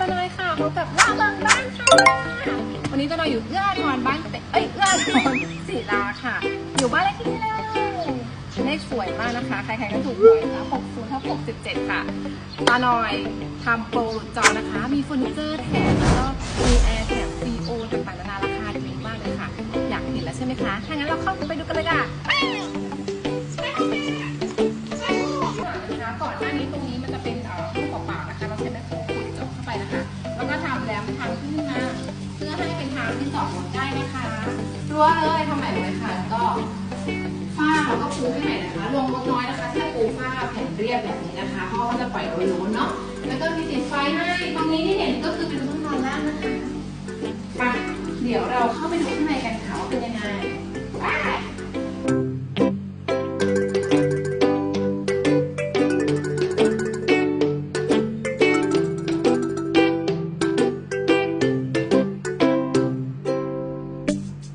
ตานอยค่ะพบกับล่าเริงบ้านค่ะวันนี้ตานอยอยู่เอื้ออาทรบ้านเตเอ้ยเอื้ออาทรศิลาค่ะ อยู่บ้านเลขที่เท่าไหร่เลขสวยมากนะคะ ใครๆก็ถูกหวยนะ60ทับ67 ค่ะตาน้อยทำโปรหลุดจอนะคะ มีเฟอร์นิเจอร์แถมแล้วก็มีแอร์แถมฟรีโอต่างๆนานาราคาดีมากเลยค่ะ อยากเห็นแล้วใช่ไหมคะ ถ้างั้นเราเข้าไปดูกันเลยค่ะ ที่จอดรถได้นะคะรั้วเลยทำใหม่เลยค่ะก็ฝ้าแล้วก็ปูให้ใหม่นะคะ ลงลดน้อยนะคะแค่ปูฝ้าแผ่นเรียบแบบนี้นะคะเพราะว่าจะปล่อยโล้นเนาะแล้วก็มีติดไฟให้ตรงนี้ที่เห็นก็คือเป็นห้องนอนล่างนะคะไปเดี๋ยวเราเข้าไปดู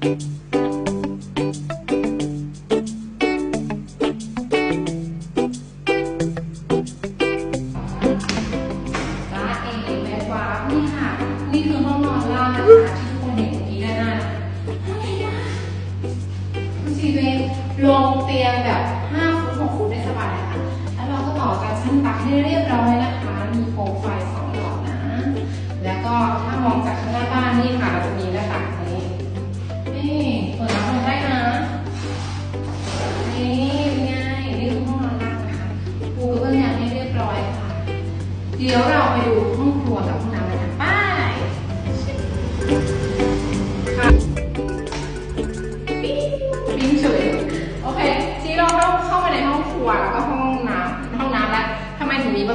ลงเตียงแบบ5ฟุต6ฟุตได้สบายค่ะ แล้วเราก็ต่อการชั้นตักให้เรียบร้อยนะคะ มีโคมไฟสองหลอดนะ แล้วก็ถ้ามองจาก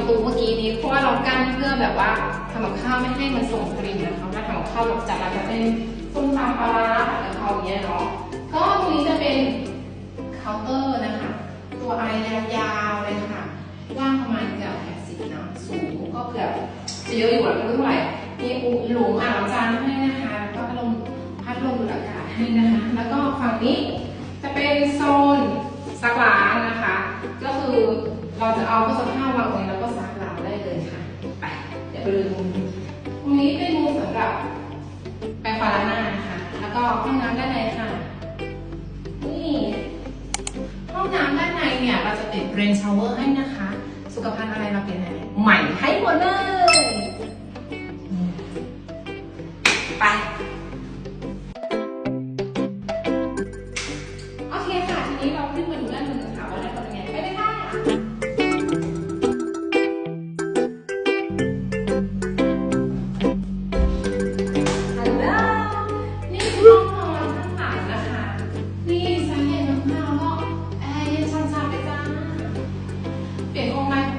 ประตูเมื่อกี้นี้เพราะว่าเรากั้นเพื่อแบบว่าทำกับข้าวไม่ให้มันส่งกลิ่นนะคะถ้าทำกับข้าวแบบจัดเราจะเป็นส้มตำปลาร้าผัดกะเพราอย่างเงี้ยเนาะก็ตรงนี้จะเป็นเคาน์เตอร์นะคะ ตัวไอยาวๆเลยค่ะกว้างประมาณเกือบแปดสิบเนาะสูงก็เกือบจะเยอะอยู่แหละไม่รู้เท่าไหร่มีอุหลุมอ่างจานให้นะคะแล้วก็พัดลมพัดลมดูดอากาศให้นะคะ แล้วก็ฝั่งนี้จะเป็นโซนซักล้างนะคะ ก็คือเราจะเอาเครื่องซักผ้าวางตรงนี้แล้ว ลืมตรงนี้เป็นมุมสำหรับแปรงฟันล้างหน้านะคะแล้วก็ห้องน้ำด้านในค่ะ นี่ห้องน้ำด้านในเนี่ยเราจะติดเรนชาวเวอร์ให้นะคะ สุขภัณฑ์อะไรเราเปลี่ยนอะไร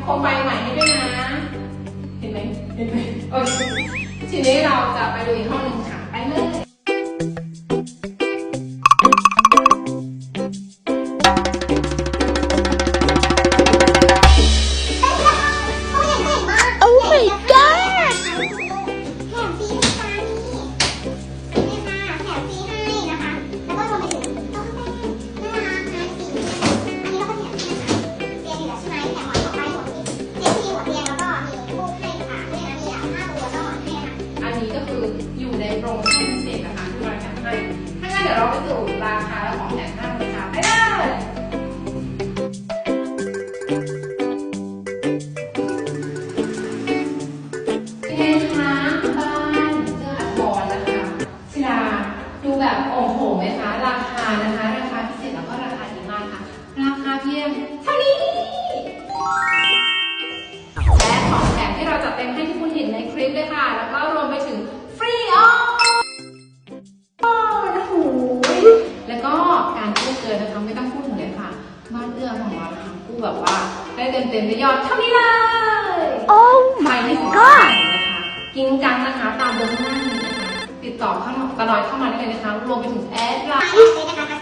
โคมไฟใหม่ให้ด้วยนะ เห็นไหมเห็นไหมโอเคทีนี้เราจะไปดูอีกห้องหนึ่งค่ะ ไปเลย Oh my god นี้ก็คืออยู่ในโปรโมชั่นพิเศษนะคะที่เราแถมให้ถ้างั้นเดี๋ยวเราไปสู่ราคาและของแถมห้างเลยค่ะไปเลยเป็นไงคะบ้านเจออัดบอลนะคะศิลาดูแบบโอ้โหไหมคะ ราคานะคะ ราคาพิเศษแล้วก็ราคาดีมากค่ะ ราคาเพียงเท่านี้ บ้านเอื้อของเรานะคะกู้แบบว่า ได้เต็มเต็มๆได้ยอดเท่านี้เลย Oh ไป my ที่ของ god นะคะกิงจังนะคะตามเบอร์ข้างล่างนี้นะคะติดต่อเข้ามาตลอดเข้ามาได้เลยนะคะรวมไปถึงแอดไลมาน์